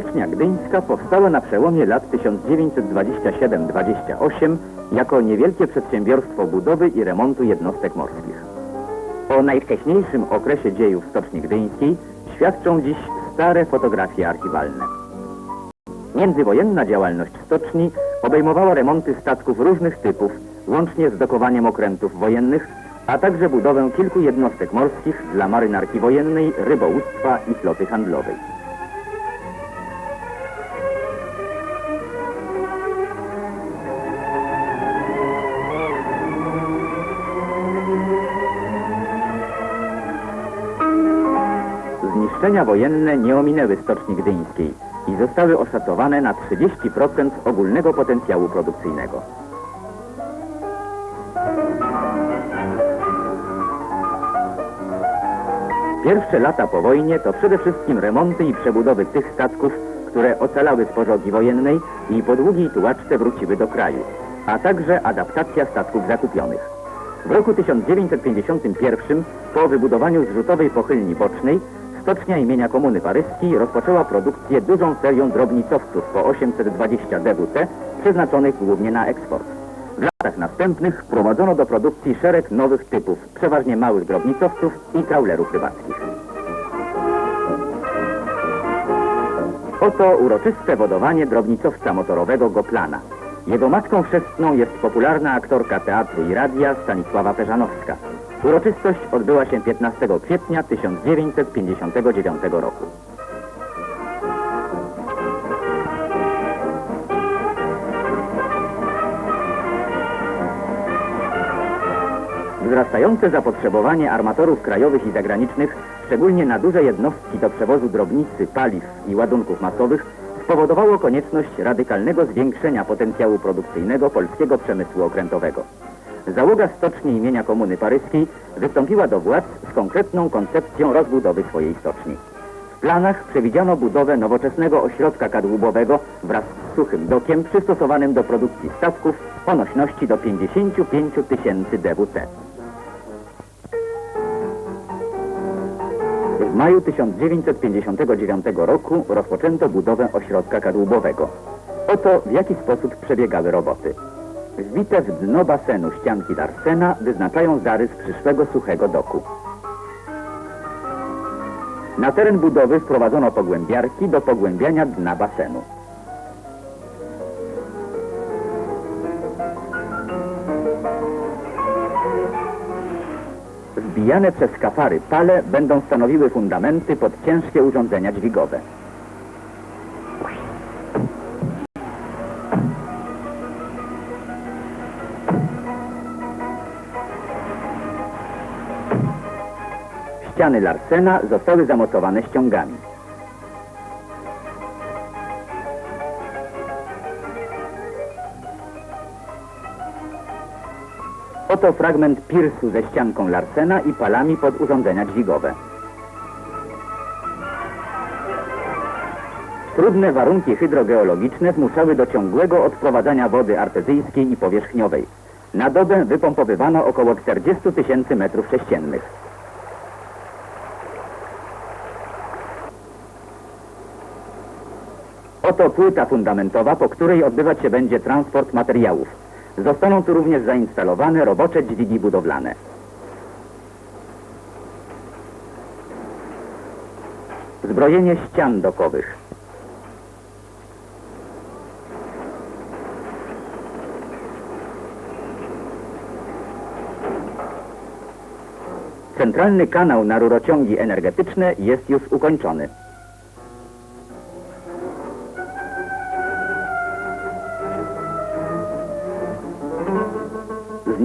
Stocznia Gdyńska powstała na przełomie lat 1927-28 jako niewielkie przedsiębiorstwo budowy i remontu jednostek morskich. O najwcześniejszym okresie dziejów Stoczni Gdyńskiej świadczą dziś stare fotografie archiwalne. Międzywojenna działalność stoczni obejmowała remonty statków różnych typów, łącznie z dokowaniem okrętów wojennych, a także budowę kilku jednostek morskich dla marynarki wojennej, rybołówstwa i floty handlowej. Wojenne nie ominęły Stoczni Gdyńskiej i zostały oszacowane na 30% ogólnego potencjału produkcyjnego. Pierwsze lata po wojnie to przede wszystkim remonty i przebudowy tych statków, które ocalały z pożogi wojennej i po długiej tułaczce wróciły do kraju, a także adaptacja statków zakupionych. W roku 1951 po wybudowaniu zrzutowej pochylni bocznej stocznia imienia Komuny Paryskiej rozpoczęła produkcję dużą serią drobnicowców po 820 DWT przeznaczonych głównie na eksport. W latach następnych wprowadzono do produkcji szereg nowych typów, przeważnie małych drobnicowców i trawlerów rybackich. Oto uroczyste wodowanie drobnicowca motorowego Goplana. Jego matką chrzestną jest popularna aktorka teatru i radia Stanisława Peżanowska. Uroczystość odbyła się 15 kwietnia 1959 roku. Wzrastające zapotrzebowanie armatorów krajowych i zagranicznych, szczególnie na duże jednostki do przewozu drobnicy, paliw i ładunków masowych, spowodowało konieczność radykalnego zwiększenia potencjału produkcyjnego polskiego przemysłu okrętowego. Załoga stoczni imienia Komuny Paryskiej wystąpiła do władz z konkretną koncepcją rozbudowy swojej stoczni. W planach przewidziano budowę nowoczesnego ośrodka kadłubowego wraz z suchym dokiem przystosowanym do produkcji statków o nośności do 55 tysięcy DWT. W maju 1959 roku rozpoczęto budowę ośrodka kadłubowego. Oto w jaki sposób przebiegały roboty. Wbite w dno basenu ścianki Larsena wyznaczają zarys przyszłego suchego doku. Na teren budowy wprowadzono pogłębiarki do pogłębiania dna basenu. Wbijane przez kafary pale będą stanowiły fundamenty pod ciężkie urządzenia dźwigowe. Ściany Larsena zostały zamocowane ściągami. Oto fragment pirsu ze ścianką Larsena i palami pod urządzenia dźwigowe. Trudne warunki hydrogeologiczne zmuszały do ciągłego odprowadzania wody artezyjskiej i powierzchniowej. Na dobę wypompowywano około 40 tysięcy metrów sześciennych. Oto płyta fundamentowa, po której odbywać się będzie transport materiałów. Zostaną tu również zainstalowane robocze dźwigi budowlane. Zbrojenie ścian dokowych. Centralny kanał na rurociągi energetyczne jest już ukończony.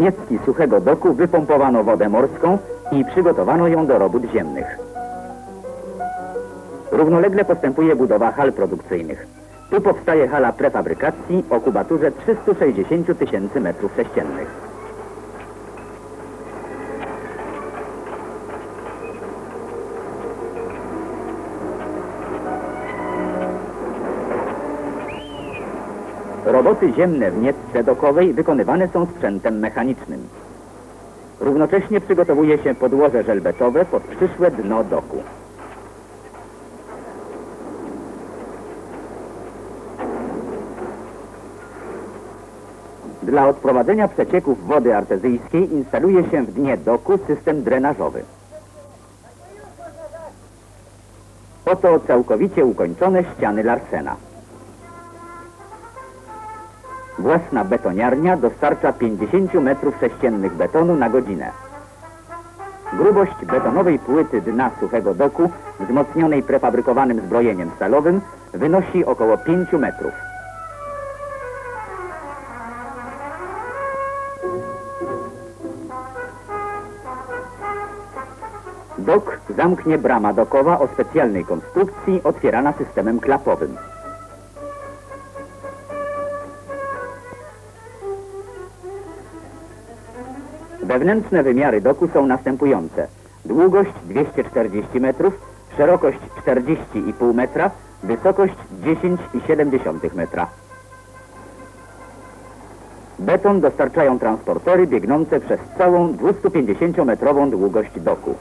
Niecki suchego doku wypompowano wodę morską i przygotowano ją do robót ziemnych. Równolegle postępuje budowa hal produkcyjnych. Tu powstaje hala prefabrykacji o kubaturze 360 tysięcy metrów sześciennych. Roboty ziemne w nietce dokowej wykonywane są sprzętem mechanicznym. Równocześnie przygotowuje się podłoże żelbetowe pod przyszłe dno doku. Dla odprowadzenia przecieków wody artezyjskiej instaluje się w dnie doku system drenażowy. Oto całkowicie ukończone ściany Larsena. Własna betoniarnia dostarcza 50 metrów sześciennych betonu na godzinę. Grubość betonowej płyty dna suchego doku, wzmocnionej prefabrykowanym zbrojeniem stalowym, wynosi około 5 metrów. Dok zamknie brama dokowa o specjalnej konstrukcji otwierana systemem klapowym. Wewnętrzne wymiary doku są następujące. Długość 240 metrów, szerokość 40,5 metra, wysokość 10,7 metra. Beton dostarczają transportery biegnące przez całą 250-metrową długość doku.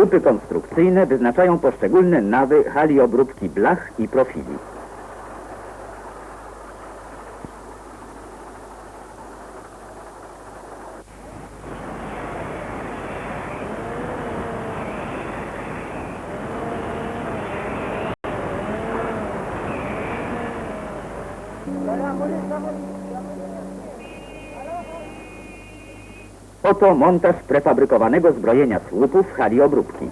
Słupy konstrukcyjne wyznaczają poszczególne nawy hali obróbki blach i profili. Oto montaż prefabrykowanego zbrojenia słupów w hali obróbki.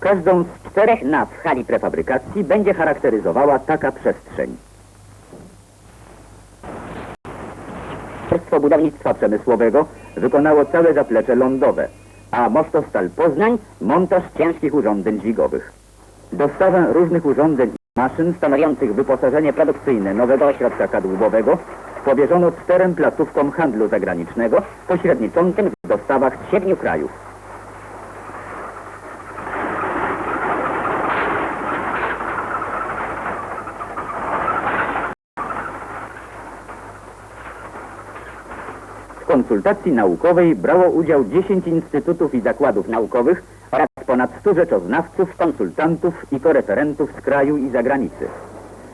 Każdą z czterech naw hali prefabrykacji będzie charakteryzowała taka przestrzeń. Ministerstwo Budownictwa Przemysłowego wykonało całe zaplecze lądowe, a Mostostal Poznań montaż ciężkich urządzeń dźwigowych. Dostawę różnych urządzeń i maszyn stanowiących wyposażenie produkcyjne nowego ośrodka kadłubowego powierzono czterem placówkom handlu zagranicznego pośredniczącym w dostawach siedmiu krajów. W konsultacji naukowej brało udział 10 instytutów i zakładów naukowych ponad 100 rzeczoznawców, konsultantów i koreferentów z kraju i zagranicy.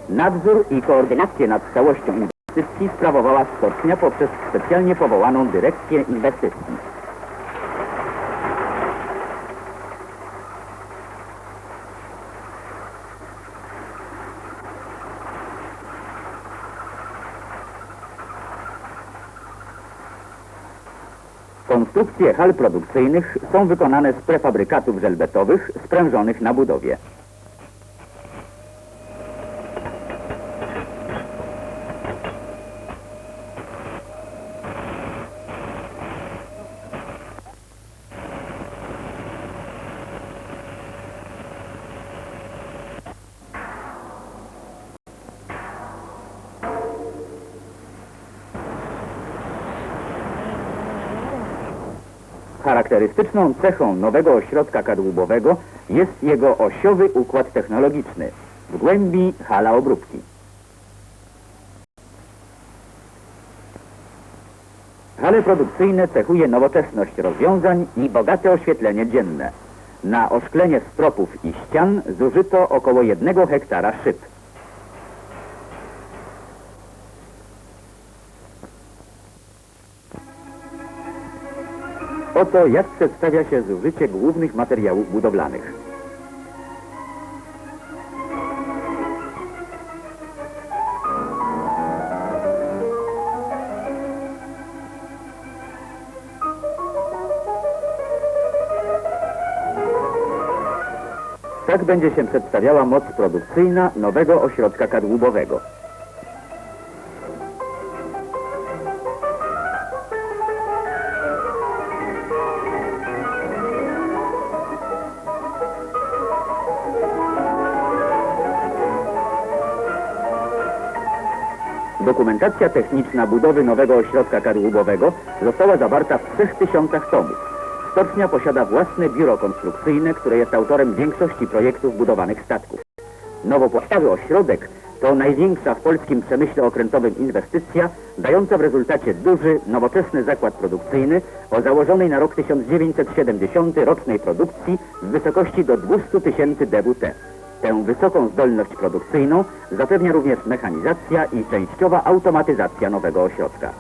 Nadzór i koordynację nad całością inwestycji sprawowała stocznia poprzez specjalnie powołaną dyrekcję inwestycji. Konstrukcje hal produkcyjnych są wykonane z prefabrykatów żelbetowych sprężonych na budowie. Charakterystyczną cechą nowego ośrodka kadłubowego jest jego osiowy układ technologiczny, w głębi hala obróbki. Hale produkcyjne cechuje nowoczesność rozwiązań i bogate oświetlenie dzienne. Na oszklenie stropów i ścian zużyto około jednego hektara szyb. Oto jak przedstawia się zużycie głównych materiałów budowlanych. Tak będzie się przedstawiała moc produkcyjna nowego ośrodka kadłubowego. Dokumentacja techniczna budowy nowego ośrodka kadłubowego została zawarta w 3000 tomów. Stocznia posiada własne biuro konstrukcyjne, które jest autorem większości projektów budowanych statków. Nowo powstały ośrodek to największa w polskim przemyśle okrętowym inwestycja, dająca w rezultacie duży, nowoczesny zakład produkcyjny o założonej na rok 1970 rocznej produkcji w wysokości do 200 tysięcy DWT. Tę wysoką zdolność produkcyjną zapewnia również mechanizacja i częściowa automatyzacja nowego ośrodka.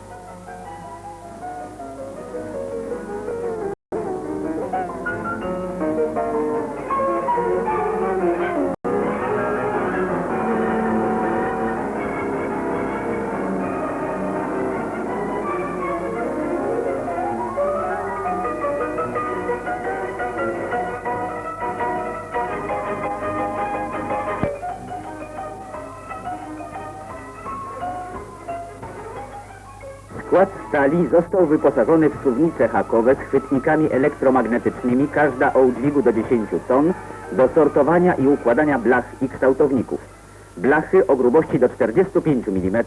Skład stali został wyposażony w suwnice hakowe z chwytnikami elektromagnetycznymi, każda o udźwigu do 10 ton, do sortowania i układania blach i kształtowników. Blachy o grubości do 45 mm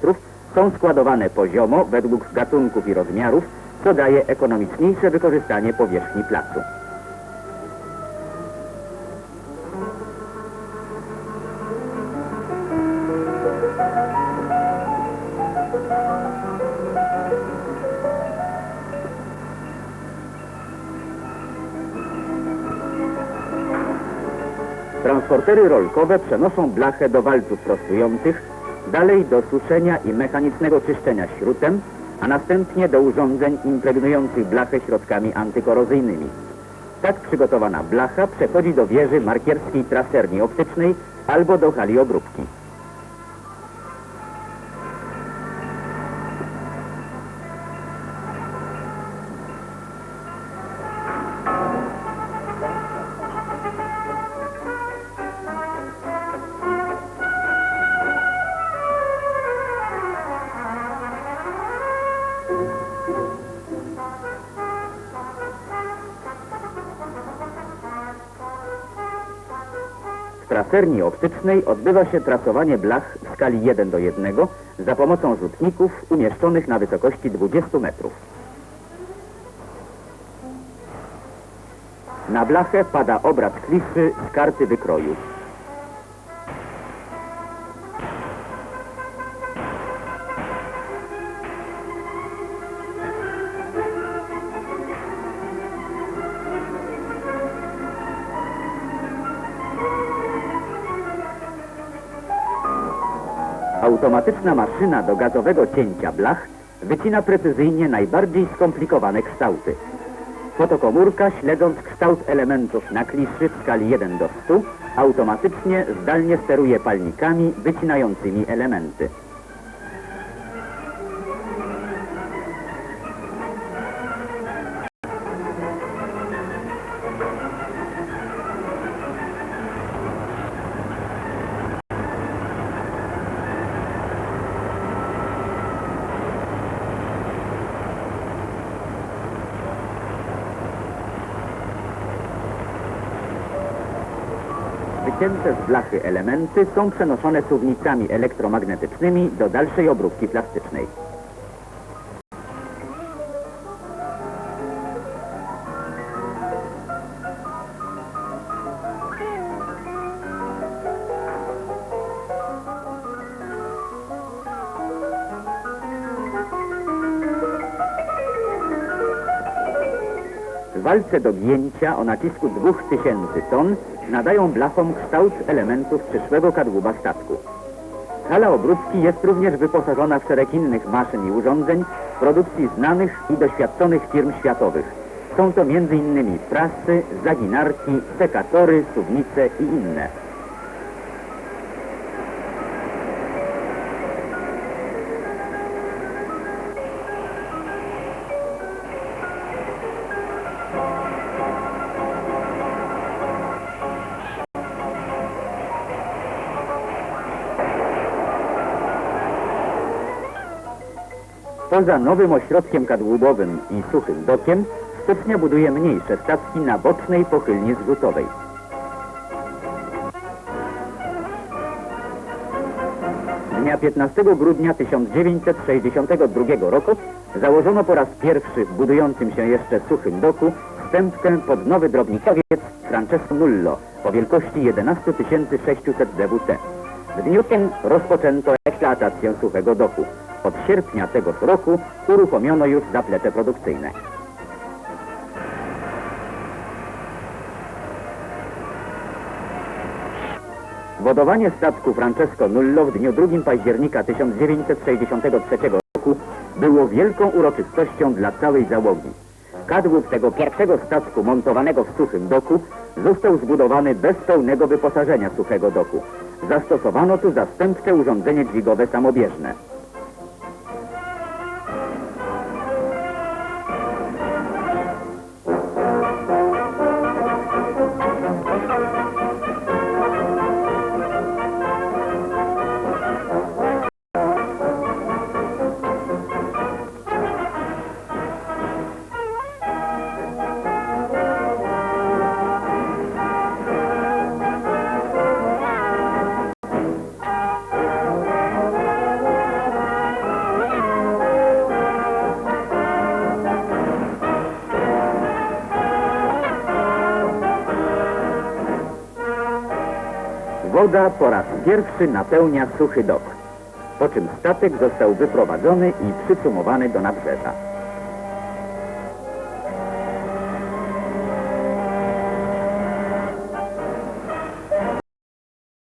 są składowane poziomo według gatunków i rozmiarów, co daje ekonomiczniejsze wykorzystanie powierzchni placu. Transportery rolkowe przenoszą blachę do walców prostujących, dalej do suszenia i mechanicznego czyszczenia śrutem, a następnie do urządzeń impregnujących blachę środkami antykorozyjnymi. Tak przygotowana blacha przechodzi do wieży markierskiej traserni optycznej albo do hali obróbki. Traserni optycznej odbywa się trasowanie blach w skali 1 do 1 za pomocą rzutników umieszczonych na wysokości 20 metrów. Na blachę pada obraz kliszy z karty wykroju. Automatyczna maszyna do gazowego cięcia blach wycina precyzyjnie najbardziej skomplikowane kształty. Fotokomórka, śledząc kształt elementów na kliszy w skali 1 do 100, automatycznie zdalnie steruje palnikami wycinającymi elementy. Wycięte z blachy elementy są przenoszone suwnicami elektromagnetycznymi do dalszej obróbki plastycznej. Walce do gięcia o nacisku 2000 ton nadają blachom kształt elementów przyszłego kadłuba statku. Hala obróbki jest również wyposażona w szereg innych maszyn i urządzeń produkcji znanych i doświadczonych firm światowych. Są to m.in. prasy, zaginarki, sekatory, suwnice i inne. Poza nowym ośrodkiem kadłubowym i suchym dokiem, stocznia buduje mniejsze statki na bocznej pochylni zrzutowej. Dnia 15 grudnia 1962 roku założono po raz pierwszy w budującym się jeszcze suchym doku wstępkę pod nowy drobnikowiec Francesco Nullo o wielkości 11 600 DWT. W dniu tym rozpoczęto eksploatację suchego doku. Od sierpnia tegoż roku uruchomiono już zaplecze produkcyjne. Wodowanie statku Francesco Nullo w dniu 2 października 1963 roku było wielką uroczystością dla całej załogi. Kadłub tego pierwszego statku montowanego w suchym doku został zbudowany bez pełnego wyposażenia suchego doku. Zastosowano tu zastępcze urządzenie dźwigowe samobieżne. Woda po raz pierwszy napełnia suchy dok, po czym statek został wyprowadzony i przycumowany do nabrzeża.